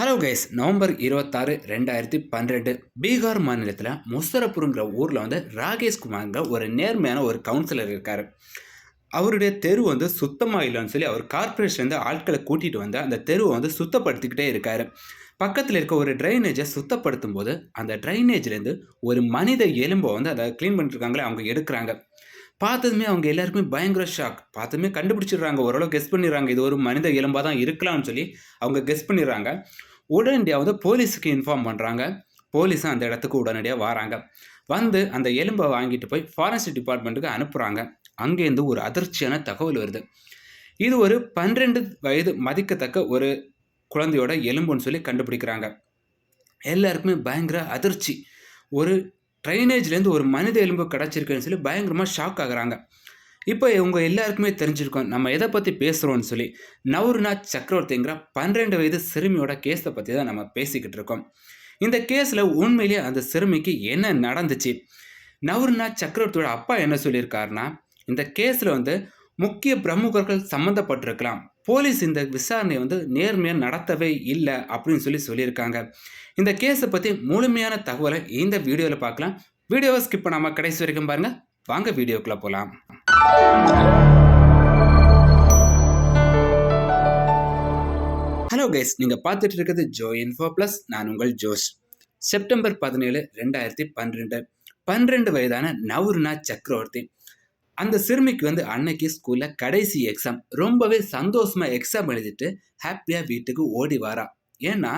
Hello guys November இருபத்தாறு ரெண்டாயிரத்தி பன்னிரெண்டு. பீகார் மாநிலத்தில் முசரப்புருங்கிற ஊரில் வந்து ராகேஷ் குமார்ங்கிற ஒரு நேர்மையான ஒரு கவுன்சிலர் இருக்கார். அவருடைய தெரு வந்து சுத்தமாக இல்லைன்னு சொல்லி அவர் கார்பரேஷன்லேருந்து ஆட்களை கூட்டிகிட்டு வந்து அந்த தெருவை வந்து சுத்தப்படுத்திக்கிட்டே இருக்கார். பக்கத்தில் இருக்க ஒரு ட்ரைனேஜை சுத்தப்படுத்தும் போது அந்த ட்ரைனேஜ்லேருந்து ஒரு மனித எலும்பை வந்து அதை க்ளீன் பண்ணிட்டுருக்காங்களே அவங்க எடுக்கிறாங்க. பார்த்ததுமே அவங்க எல்லாருக்குமே பயங்கர ஷாக் பார்த்ததுமே கண்டுபிடிச்சிடுறாங்க. ஓரளவு கெஸ் பண்ணிடுறாங்க. இது ஒரு மனித எலும்பாக தான் இருக்கலாம்னு சொல்லி அவங்க கெஸ் பண்ணிடுறாங்க. உடனடியாக வந்து போலீஸுக்கு இன்ஃபார்ம் பண்ணுறாங்க போலீஸும் அந்த இடத்துக்கு உடனடியாக வராங்க. வந்து அந்த எலும்பை வாங்கிட்டு போய் ஃபாரஸ்ட் டிபார்ட்மெண்ட்டுக்கு அனுப்புகிறாங்க அங்கேருந்து ஒரு அதிர்ச்சியான தகவல் வருது. இது ஒரு பன்னிரெண்டு வயது மதிக்கத்தக்க ஒரு குழந்தையோட எலும்புன்னு சொல்லி கண்டுபிடிக்கிறாங்க. எல்லாருக்குமே பயங்கர அதிர்ச்சி. ஒரு ட்ரைனேஜ்லேருந்து ஒரு மனித எலும்பு கிடச்சிருக்குன்னு சொல்லி பயங்கரமாக ஷாக் ஆகுறாங்க. இப்போ இவங்க எல்லாருக்குமே தெரிஞ்சிருக்கோம் நம்ம எதை பற்றி பேசுகிறோம்னு சொல்லி. நவருநாத் சக்கரவர்த்திங்கிற பன்னிரெண்டு வயது சிறுமியோட கேஸை பற்றி தான் நம்ம பேசிக்கிட்டு இருக்கோம். இந்த கேஸில் உண்மையிலேயே அந்த சிறுமிக்கு என்ன நடந்துச்சு? நவருநாத் சக்கரவர்த்தியோட அப்பா என்ன சொல்லியிருக்காருன்னா இந்த கேஸில் வந்து முக்கிய பிரமுகர்கள் சம்மந்தப்பட்டிருக்கலாம் போலீஸ் இந்த விசாரணையை வந்து நேர்மையாக நடத்தவே இல்லை அப்படின்னு சொல்லி சொல்லியிருக்காங்க. இந்த கேஸை பற்றி முழுமையான தகவலை இந்த வீடியோவில் பார்க்கலாம். வீடியோவை ஸ்கிப் பண்ணாமல் கடைசி வரைக்கும் பாருங்கள் வாங்க வீடியோக்குள்ளே போகலாம் ஹலோ கைஸ் நீங்கள் பார்த்துட்டு இருக்கிறது ஜோ இன்ஃபோ ப்ளஸ் நான் உங்கள் ஜோஷ். செப்டம்பர் பதினேழு ரெண்டாயிரத்தி பன்னிரெண்டு. பன்னிரெண்டு வயதான நவருநாத் சக்கரவர்த்தி. அந்த சிறுமிக்கு வந்து அன்னைக்கு ஸ்கூலில் கடைசி எக்ஸாம் ரொம்பவே சந்தோஷமாக எக்ஸாம் எழுதிட்டு ஹாப்பியாக வீட்டுக்கு ஓடி வரா. ஏன்னா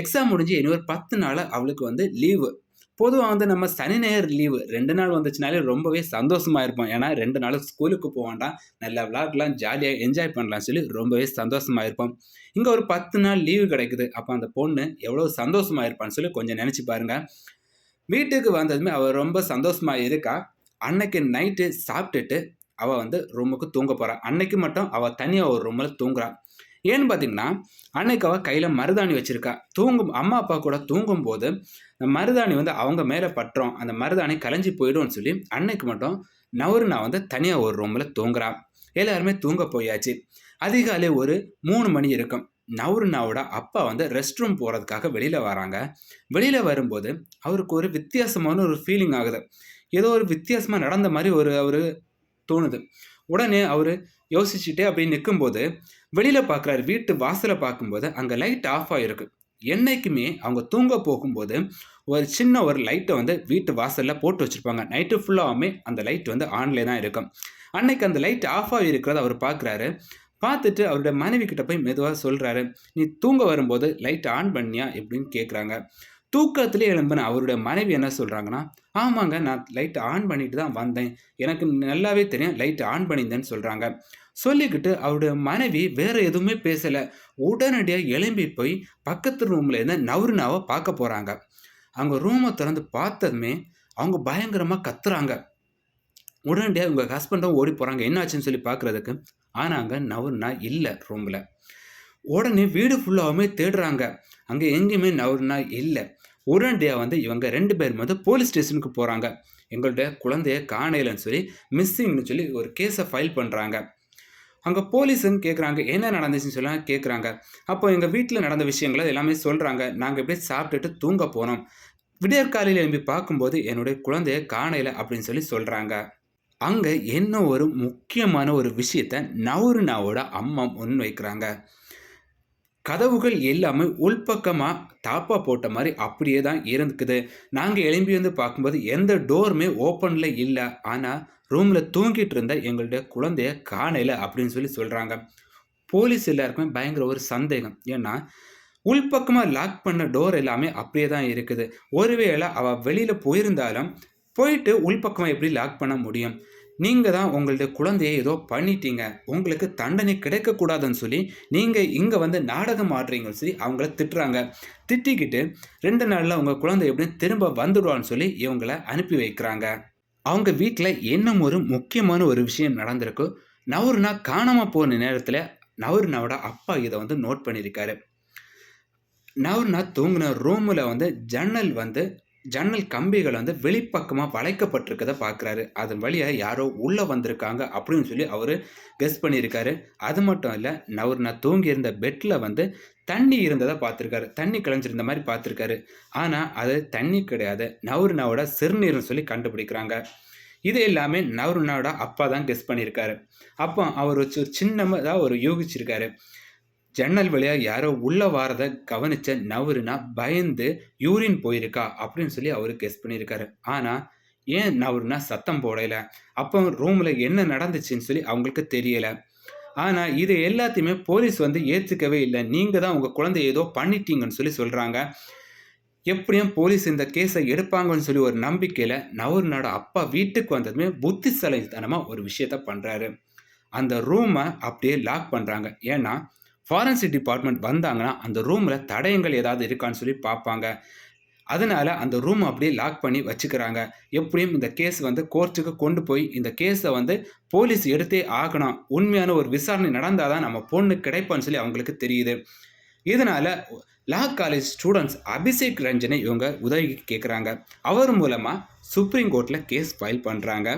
எக்ஸாம் முடிஞ்சு இனி ஒரு பத்து நாள் அவளுக்கு வந்து லீவு பொதுவாக வந்து நம்ம சனி ஞாயிறு லீவு ரெண்டு நாள் வந்துச்சுனாலே ரொம்பவே சந்தோஷமாக இருப்போம். ஏன்னா ரெண்டு நாள் ஸ்கூலுக்கு போக வேண்டாம். நல்லா விளாட்லாம் ஜாலியாக என்ஜாய் பண்ணலாம் சொல்லி ரொம்பவே சந்தோஷமாக இருப்போம். இங்கே ஒரு பத்து நாள் லீவு கிடைக்குது. அப்போ அந்த பொண்ணு எவ்வளோ சந்தோஷமாக இருப்பான்னு சொல்லி கொஞ்சம் நினச்சி பாருங்கள் வீட்டுக்கு வந்ததுமே அவள் ரொம்ப சந்தோஷமாக இருக்கா? அன்னைக்கு நைட்டு சாப்பிட்டுட்டு அவள் வந்து ரூமுக்கு தூங்க போகிறாள் அன்னைக்கு மட்டும் அவள் தனியாக ஒரு ரூமில் தூங்குறாள் ஏன்னு பார்த்தீங்கன்னா அன்னைக்கு அவள் கையில் மருதாணி வச்சுருக்கா. தூங்கும் அம்மா அப்பா கூட தூங்கும்போது அந்த மருதாணி வந்து அவங்க மேலே பட்டுறோம் அந்த மருதாணி கலைஞ்சி போயிடும்னு சொல்லி அன்னைக்கு மட்டும் நவருணா வந்து தனியாக ஒரு ரூமில் தூங்குறான் எல்லாருமே தூங்க போயாச்சு. அதிகாலை ஒரு மூணு மணி இருக்கும். நவுருனாவோட அப்பா வந்து ரெஸ்ட் ரூம் போகிறதுக்காக வெளியில் வராங்க. வெளியில் வரும்போது அவருக்கு ஒரு வித்தியாசமான ஒரு ஃபீலிங் ஆகுது. ஏதோ ஒரு வித்தியாசமாக நடந்த மாதிரி ஒரு அவர் தோணுது. உடனே அவர் யோசிச்சுட்டே அப்படி நிற்கும்போது வெளியில் பார்க்குறாரு வீட்டு வாசலை பார்க்கும்போது அங்கே லைட் ஆஃப் ஆகிருக்கு என்றைக்குமே அவங்க தூங்க போகும்போது ஒரு சின்ன ஒரு லைட்டை வந்து வீட்டு வாசலில் போட்டு வச்சுருப்பாங்க. நைட்டு ஃபுல்லாகவுமே அந்த லைட் வந்து ஆன்லேயே தான் இருக்கும். அன்னைக்கு அந்த லைட் ஆஃப் ஆகி இருக்கிறத அவர் பார்க்குறாரு பார்த்துட்டு அவருடைய மனைவி கிட்ட போய் மெதுவாக சொல்கிறாரு நீ தூங்க வரும்போது லைட் ஆன் பண்ணியா? எப்படின்னு கேட்குறாங்க தூக்கத்திலே எழும்பின அவருடைய மனைவி என்ன சொல்கிறாங்கன்னா ஆமாங்க நான் லைட் ஆன் பண்ணிட்டு தான் வந்தேன். எனக்கு நல்லாவே தெரியும் லைட் ஆன் பண்ணியிருந்தேன்னு சொல்கிறாங்க சொல்லிக்கிட்டு அவருடைய மனைவி வேறு எதுவுமே பேசலை. உடனடியாக எழும்பி போய் பக்கத்து ரூமில் இருந்த நவருனாவை பார்க்க போகிறாங்க அவங்க ரூமை திறந்து பார்த்ததுமே அவங்க பயங்கரமாக கத்துறாங்க. உடனடியாக உங்கள் ஹஸ்பண்டும் ஓடி போகிறாங்க என்னாச்சுன்னு சொல்லி பார்க்குறதுக்கு ஆனால் அங்கே நவருனா இல்லை ரூமில் உடனே வீடு ஃபுல்லாகவுமே தேடுறாங்க. அங்கே எங்கேயுமே நவருனா இல்லை. உடனடியாக வந்து இவங்க ரெண்டு பேரும் வந்து போலீஸ் ஸ்டேஷனுக்கு போகிறாங்க எங்களுடைய குழந்தைய காணையிலன்னு சொல்லி மிஸ்ஸிங்னு சொல்லி ஒரு கேஸை ஃபைல் பண்ணுறாங்க அங்கே போலீஸுன்னு கேட்குறாங்க என்ன நடந்துச்சுன்னு சொல்லி கேட்குறாங்க அப்போ எங்கள் வீட்டில் நடந்த விஷயங்களை எல்லாமே சொல்கிறாங்க நாங்கள் எப்படியே சாப்பிட்டுட்டு தூங்க போனோம். விடியற்காலையில் எழுப்பி பார்க்கும்போது என்னுடைய குழந்தைய காணையில் அப்படின்னு சொல்லி சொல்கிறாங்க அங்கே என்ன ஒரு முக்கியமான ஒரு விஷயத்த நவுருனாவோட அம்மா முன் வைக்கிறாங்க. கதவுகள் எல்லாமே உள்பக்கமாக தாப்பா போட்ட மாதிரி அப்படியே தான் இருந்துக்குது. நாங்கள் எழும்பி வந்து பார்க்கும்போது எந்த டோருமே ஓப்பனில் இல்லை. ஆனால் ரூமில் தூங்கிட்டு இருந்த எங்களுடைய குழந்தைய காணையில் அப்படின்னு சொல்லி சொல்கிறாங்க போலீஸ் எல்லாருக்குமே பயங்கர ஒரு சந்தேகம். ஏன்னா உள்பக்கமாக லாக் பண்ண டோர் எல்லாமே அப்படியே தான் இருக்குது. ஒருவேளை அவள் வெளியில் போயிருந்தாலும் போயிட்டு உள்பக்கமாக எப்படி லாக் பண்ண முடியும்? நீங்கள் தான் உங்களுடைய குழந்தைய ஏதோ பண்ணிட்டீங்க. உங்களுக்கு தண்டனை கிடைக்கக்கூடாதுன்னு சொல்லி நீங்கள் இங்கே வந்து நாடகம் ஆடுறீங்கன்னு சொல்லி அவங்கள திட்டுறாங்க. திட்டிக்கிட்டு ரெண்டு நாளில் உங்கள் குழந்தை எப்படின்னு திரும்ப வந்துடுவான்னு சொல்லி இவங்களை அனுப்பி வைக்கிறாங்க. அவங்க வீட்டில் இன்னும் ஒரு முக்கியமான ஒரு விஷயம் நடந்திருக்கு. நவருனா காணாமல் போன நேரத்தில் நவருனாவோட அப்பா இதை வந்து நோட் பண்ணியிருக்காரு. நவருனா தூங்கின ரூமில் வந்து ஜன்னல் வந்து ஜன்னல் கம்பிகள் வந்து வெளிப்பக்கமாக வளைக்கப்பட்டிருக்கதை பார்க்குறாரு அதன் வழியாக யாரோ உள்ளே வந்திருக்காங்க அப்படின்னு சொல்லி அவர் கெஸ் பண்ணியிருக்காரு. அது மட்டும் இல்லை அவர் நான் தூங்கியிருந்த பெட்டில் வந்து தண்ணி இருந்ததை பார்த்துருக்காரு. தண்ணி கிளைஞ்சிருந்த மாதிரி பார்த்துருக்காரு. ஆனால் அது தண்ணி கிடையாது. நவருனாவோட சிறுநீர்னு சொல்லி கண்டுபிடிக்கிறாங்க. இது எல்லாமே நவருனாவோட அப்பா தான் கெஸ் பண்ணியிருக்காரு. அப்போ அவர் வச்சு ஒரு சின்னதாக ஒரு யூகிச்சிருக்காரு. ஜன்னல் வழியாக யாரோ உள்ளே வாரதை கவனிச்ச நவருனா பயந்து யூரின் போயிருக்கா அப்படின்னு சொல்லி அவர் கெஸ் பண்ணியிருக்காரு. ஆனால் ஏன் நவருனா சத்தம் போடலை? அப்போ ரூமில் என்ன நடந்துச்சுன்னு சொல்லி அவங்களுக்கு தெரியலை. ஆனால் இது எல்லாத்தையுமே போலீஸ் வந்து ஏற்றுக்கவே இல்லை. நீங்கள் தான் உங்கள் குழந்தை ஏதோ பண்ணிட்டீங்கன்னு சொல்லி சொல்கிறாங்க எப்படியும் போலீஸ் இந்த கேஸை எடுப்பாங்கன்னு சொல்லி ஒரு நம்பிக்கையில் நவருனோட அப்பா வீட்டுக்கு வந்ததுமே புத்திசலைத்தனமாக ஒரு விஷயத்த பண்ணுறாரு அந்த ரூமை அப்படியே லாக் பண்ணுறாங்க ஏன்னா ஃபாரன்சிக் டிபார்ட்மெண்ட் வந்தாங்கன்னா அந்த ரூமில் தடயங்கள் ஏதாவது இருக்கான்னு சொல்லி பார்ப்பாங்க. அதனால் அந்த ரூம் அப்படியே லாக் பண்ணி வச்சுக்கிறாங்க. எப்படியும் இந்த கேஸ் வந்து கோர்ட்டுக்கு கொண்டு போய் இந்த கேஸை வந்து போலீஸ் எடுத்தே ஆகணும். உண்மையான ஒரு விசாரணை நடந்தால் தான் நம்ம பொண்ணு கிடைப்பான்னு சொல்லி அவங்களுக்கு தெரியுது. இதனால் லா காலேஜ் ஸ்டூடெண்ட்ஸ் அபிஷேக் ரஞ்சனை இவங்க உதவி கேட்குறாங்க அவர் மூலமாக சுப்ரீம் கோர்ட்டில் கேஸ் ஃபைல் பண்ணுறாங்க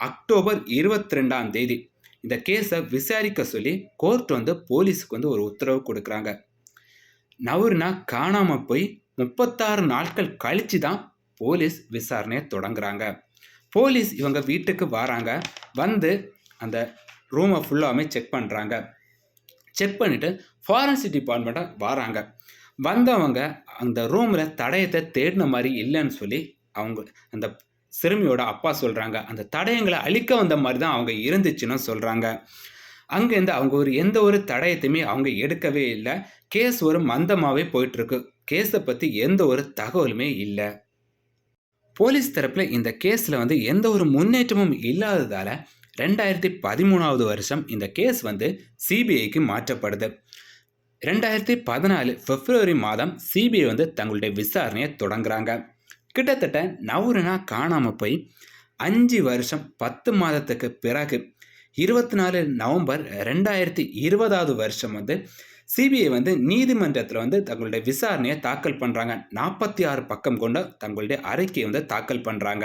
அக்டோபர் இருபத்தி ரெண்டாம் தேதி இந்த கேஸை விசாரிக்க சொல்லி கோர்ட் வந்து போலீஸுக்கு வந்து ஒரு உத்தரவு கொடுக்குறாங்க. நவர்னா காணாமல் போய் முப்பத்தாறு நாட்கள் கழித்து தான் போலீஸ் விசாரணையை தொடங்குறாங்க. போலீஸ் இவங்க வீட்டுக்கு வராங்க. வந்து அந்த ரூமை ஃபுல்லாமே செக் பண்ணுறாங்க செக் பண்ணிவிட்டு ஃபாரன்சிக் டிபார்ட்மெண்ட்டை வராங்க. வந்தவங்க அந்த ரூமில் தடயத்தை தேடின மாதிரி இல்லைன்னு சொல்லி அவங்க அந்த சிறுமியோட அப்பா சொல்கிறாங்க அந்த தடயங்களை அழிக்க வந்த மாதிரி தான் அவங்க இருந்துச்சுன்னு சொல்கிறாங்க அங்கேருந்து அவங்க ஒரு எந்த ஒரு தடயத்தையுமே அவங்க எடுக்கவே இல்லை. கேஸ் ஒரு மந்தமாகவே போயிட்டுருக்கு. கேஸை பற்றி எந்த ஒரு தகவலுமே இல்லை. போலீஸ் தரப்பில் இந்த கேஸில் வந்து எந்த ஒரு முன்னேற்றமும் இல்லாததால் ரெண்டாயிரத்தி பதிமூணாவது வருஷம் இந்த கேஸ் வந்து சிபிஐக்கு மாற்றப்படுது. ரெண்டாயிரத்தி பதினாலு பிப்ரவரி மாதம் சிபிஐ வந்து தங்களுடைய விசாரணையை தொடங்குறாங்க. கிட்டத்தட்ட நவுருனா காணாமல் போய் அஞ்சு வருஷம் பத்து மாதத்துக்கு பிறகு இருபத்தி நாலு நவம்பர் ரெண்டாயிரத்தி இருபதாவது வருஷம் வந்து சிபிஐ வந்து நீதிமன்றத்தில் வந்து தங்களுடைய விசாரணையை தாக்கல் பண்ணுறாங்க நாற்பத்தி ஆறு பக்கம் கொண்ட தங்களுடைய அறிக்கையை வந்து தாக்கல் பண்ணுறாங்க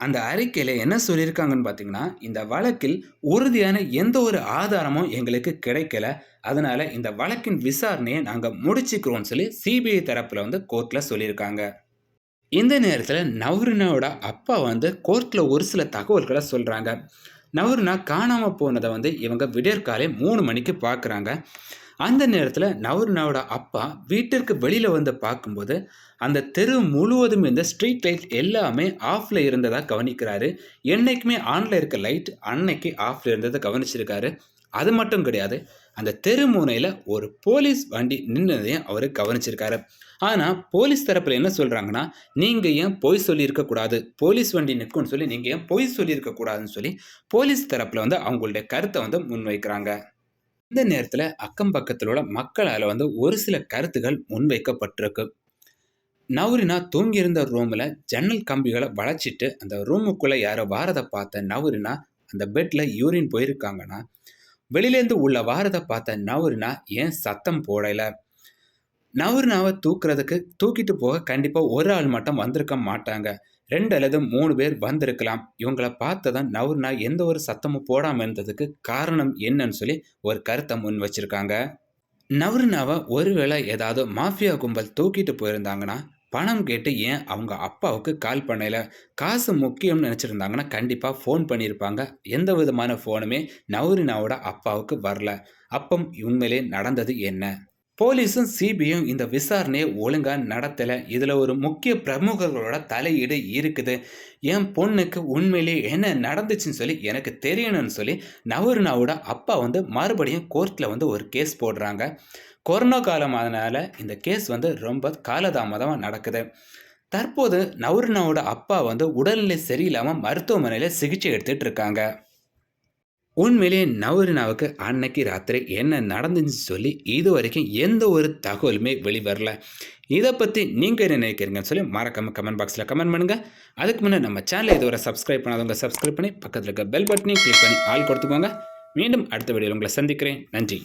அந்த அறிக்கையில் என்ன சொல்லியிருக்காங்கன்னு பார்த்தீங்கன்னா இந்த வழக்கில் உறுதியான எந்த ஒரு ஆதாரமும் எங்களுக்கு கிடைக்கல. அதனால் இந்த வழக்கின் விசாரணையை நாங்கள் முடிச்சுக்கிறோம்னு சொல்லி சிபிஐ தரப்பில் வந்து கோர்ட்டில் சொல்லியிருக்காங்க. இந்த நேரத்தில் நவருனாவோட அப்பா வந்து கோர்ட்டில் ஒரு சில தகவல்களை சொல்கிறாங்க நவருனா காணாமல் போனதை வந்து இவங்க விடியற்காலை மூணு மணிக்கு பார்க்குறாங்க அந்த நேரத்தில் நவருனாவோட அப்பா வீட்டிற்கு வெளியில் வந்து பார்க்கும்போது அந்த தெரு முழுவதும் இந்த ஸ்ட்ரீட் லைட் எல்லாமே ஆஃபில் இருந்ததாக கவனிக்கிறாரு. என்றைக்குமே ஆனில் இருக்க லைட் அன்னைக்கு ஆஃபில் இருந்ததை கவனிச்சிருக்காரு. அது மட்டும் கிடையாது அந்த தெரு முனையில் ஒரு போலீஸ் வண்டி நின்றதையும் அவர் கவனிச்சிருக்காரு. ஆனால் போலீஸ் தரப்பில் என்ன சொல்கிறாங்கன்னா நீங்கள் ஏன் பொய் சொல்லியிருக்கக்கூடாது போலீஸ் வண்டி நிற்கும்னு சொல்லி நீங்கள் ஏன் பொய் சொல்லியிருக்கக்கூடாதுன்னு சொல்லி போலீஸ் தரப்பில் வந்து அவங்களுடைய கருத்தை வந்து முன்வைக்கிறாங்க. இந்த நேரத்தில் அக்கம் பக்கத்தில் உள்ள மக்களால் வந்து ஒரு சில கருத்துகள் முன்வைக்கப்பட்டிருக்கு. நவரினா தூங்கியிருந்த ரூமில் ஜன்னல் கம்பிகளை வளைச்சிட்டு அந்த ரூமுக்குள்ளே யாரோ வாரதை பார்த்த நவரினா அந்த பெட்டில் யூரின் போயிருக்காங்கன்னா வெளியிலேருந்து உள்ள வாரதை பார்த்த நவருனா ஏன் சத்தம் போடலை? நவருனாவை தூக்குறதுக்கு தூக்கிட்டு போக கண்டிப்பாக ஒரு ஆள் மட்டும் வந்திருக்க மாட்டாங்க. ரெண்டு அல்லது மூணு பேர் வந்திருக்கலாம். இவங்களை பார்த்ததான் நவருனா எந்த ஒரு சத்தமும் போடாமல் இருந்ததுக்கு காரணம் என்னன்னு சொல்லி ஒரு கருத்தை முன் வச்சுருக்காங்க. நவுர்னாவை ஒருவேளை ஏதாவது மாஃபியா கும்பல் தூக்கிட்டு போயிருந்தாங்கன்னா பணம் கேட்டு ஏன் அவங்க அப்பாவுக்கு கால் பண்ணல? காசு முக்கியம்னு நினச்சிருந்தாங்கன்னா கண்டிப்பாக ஃபோன் பண்ணியிருப்பாங்க. எந்த விதமான ஃபோனுமே நவரினாவோட அப்பாவுக்கு வரல. அப்பம் உண்மையிலே நடந்தது என்ன? போலீஸும் சிபியும் இந்த விசாரணையை ஒழுங்காக நடத்தலை. இதில் ஒரு முக்கிய பிரமுகர்களோட தலையீடு இருக்குது. என் பொண்ணுக்கு உண்மையிலேயே என்ன நடந்துச்சுன்னு சொல்லி எனக்கு தெரியணும்னு சொல்லி நவருணாவோட அப்பா வந்து மறுபடியும் கோர்ட்டில் வந்து ஒரு கேஸ் போடுறாங்க. கொரோனா காலம் அதனால் இந்த கேஸ் வந்து ரொம்ப காலதாமதமாக நடக்குது. தற்போது நவருனாவோட அப்பா வந்து உடல்நிலை சரியில்லாமல் மருத்துவமனையில் சிகிச்சை எடுத்துகிட்டு இருக்காங்க. உண்மையிலேயே நவரினாவுக்கு அன்னைக்கு ராத்திரி என்ன நடந்துச்சு சொல்லி இது வரைக்கும் எந்த ஒரு தகவலுமே வெளிவரல. இதை பற்றி நீங்கள் என்ன நினைக்கிறீங்கன்னு சொல்லி மறக்காம கமெண்ட் பாக்ஸில் கமெண்ட் பண்ணுங்கள் அதுக்கு முன்னே நம்ம சேனலை இதுவரை சப்ஸ்கிரைப் பண்ணாதவங்க சப்ஸ்கிரைப் பண்ணி பக்கத்தில் இருக்க பெல் பட்டனையும் கிளிக் பண்ணி ஆள் கொடுத்துக்கோங்க. மீண்டும் அடுத்த வீடியோவில் உங்களை சந்திக்கிறேன். நன்றி.